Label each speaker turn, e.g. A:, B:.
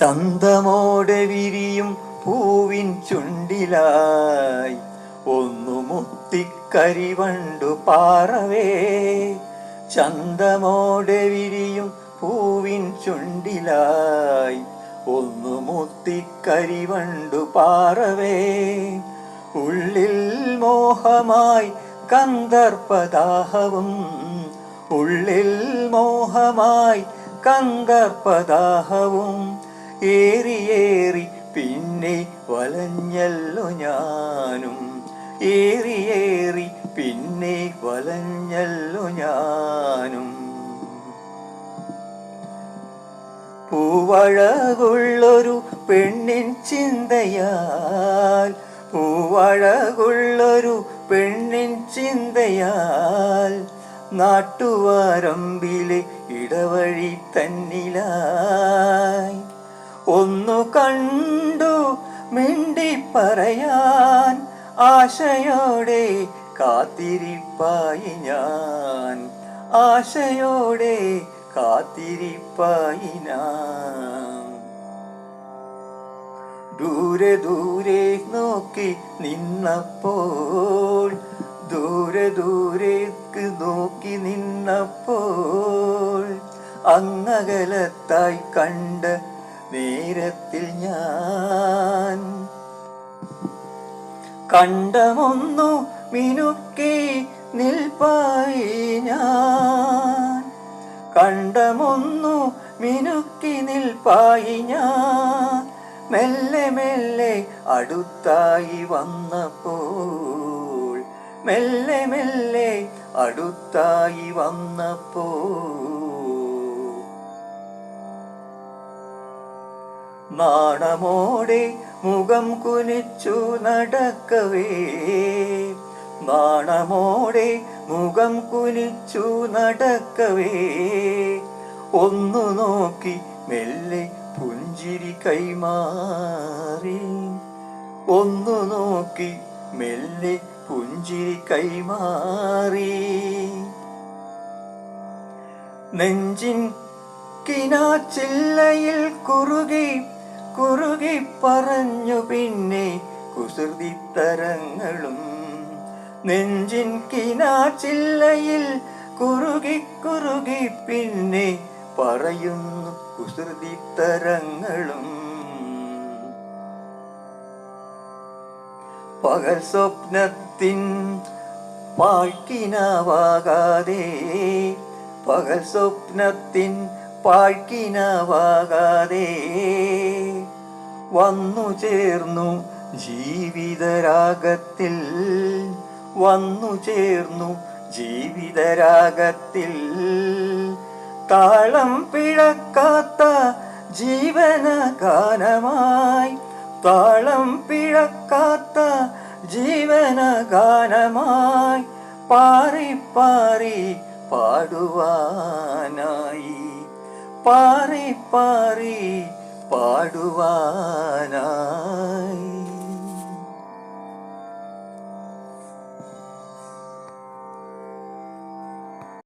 A: ചന്തമോടെ വിരിയും പൂവിൻ ചുണ്ടിലായി. ഒന്നു മുത്തിക്കരിവണ്ടു പാറവേ. ചന്തമോടെ വിരിയും പൂവിൻ ചുണ്ടിലായി. ഒന്നു മുത്തിക്കരിവണ്ടു പാറവേ. ഉള്ളിൽ മോഹമായി കന്ദർപ്പദാഹവും ഉള്ളിൽ മോഹമായി കന്ദർപ്പദാഹവും. ഏറിയേറി പിന്നെ വലഞ്ഞല്ലോ ഞാനും. ഏറിയേറി പിന്നെ വലഞ്ഞല്ലോ ഞാനും. പൂവഴകുള്ളൊരു പെണ്ണിൻ ചിന്തയാൽ പൂവഴകുള്ളൊരു പെണ്ണിൻ ചിന്തയാൽ നാട്ടുവാരമ്പിലെ ഇടവഴി തന്നിലായി. ഒന്നു കണ്ടു മിണ്ടി പറയാൻ ആശയോടെ കാത്തിരിപ്പായി ഞാൻ. ആശയോടെ കാത്തിരിപ്പായി ഞാൻ. ദൂരെ ദൂരെ നോക്കി നിന്നപ്പോൾ ദൂരെ ദൂരേക്ക് നോക്കി നിന്നപ്പോൾ അങ്ങകലത്തായി കണ്ട നേരത്തിൽ ഞാൻ കണ്ടമൊന്നു മിനുക്കി നിൽപ്പായി ഞാൻ. കണ്ടമൊന്നു മിനുക്കി നിൽപ്പായി ഞാൻ. മെല്ലെ മെല്ലെ അടുത്തായി വന്നപ്പോൾ മെല്ലെ മെല്ലെ അടുത്തായി വന്നപ്പോൾ നാണമോടെ മുഖം കുനിച്ചു നടക്കവേ. നാണമോടെ മുഖം കുനിച്ചു നടക്കവേ. ഒന്നു നോക്കി മെല്ലെ പുഞ്ചിരി കൈമാറി. ഒന്നു നോക്കി മെല്ലെ പുഞ്ചിരി കൈമാറി. നെഞ്ചിൻ കിനാച്ചില്ലയിൽ കുറുകി കുറുകി പറഞ്ഞു പിന്നെ കുസൃതി കുസൃതിത്തരങ്ങളും നെഞ്ചിൻ കിനാച്ചില്ലയിൽ കുറുകി കുറുകി പിന്നെ പറയുന്നു കുസൃതി കുസൃതിത്തരങ്ങളും പകൽ സ്വപ്നത്തിൻ പാഴ്ക്കിനാവാകാതെ പകൽ സ്വപ്നത്തിൻ പാഴ്ക്കിനാവാകാതെ വന്നു ചേർന്നു ജീവിതരാഗത്തിൽ. വന്നു ചേർന്നു ജീവിതരാഗത്തിൽ. താളം പിഴക്കാത്ത ജീവന ഗാനമായി താളം പിഴക്കാത്ത ജീവന ഗാനമായി പാറി പാറി പാടുവാനായി. പാറി പാറി പാടുവാനായി.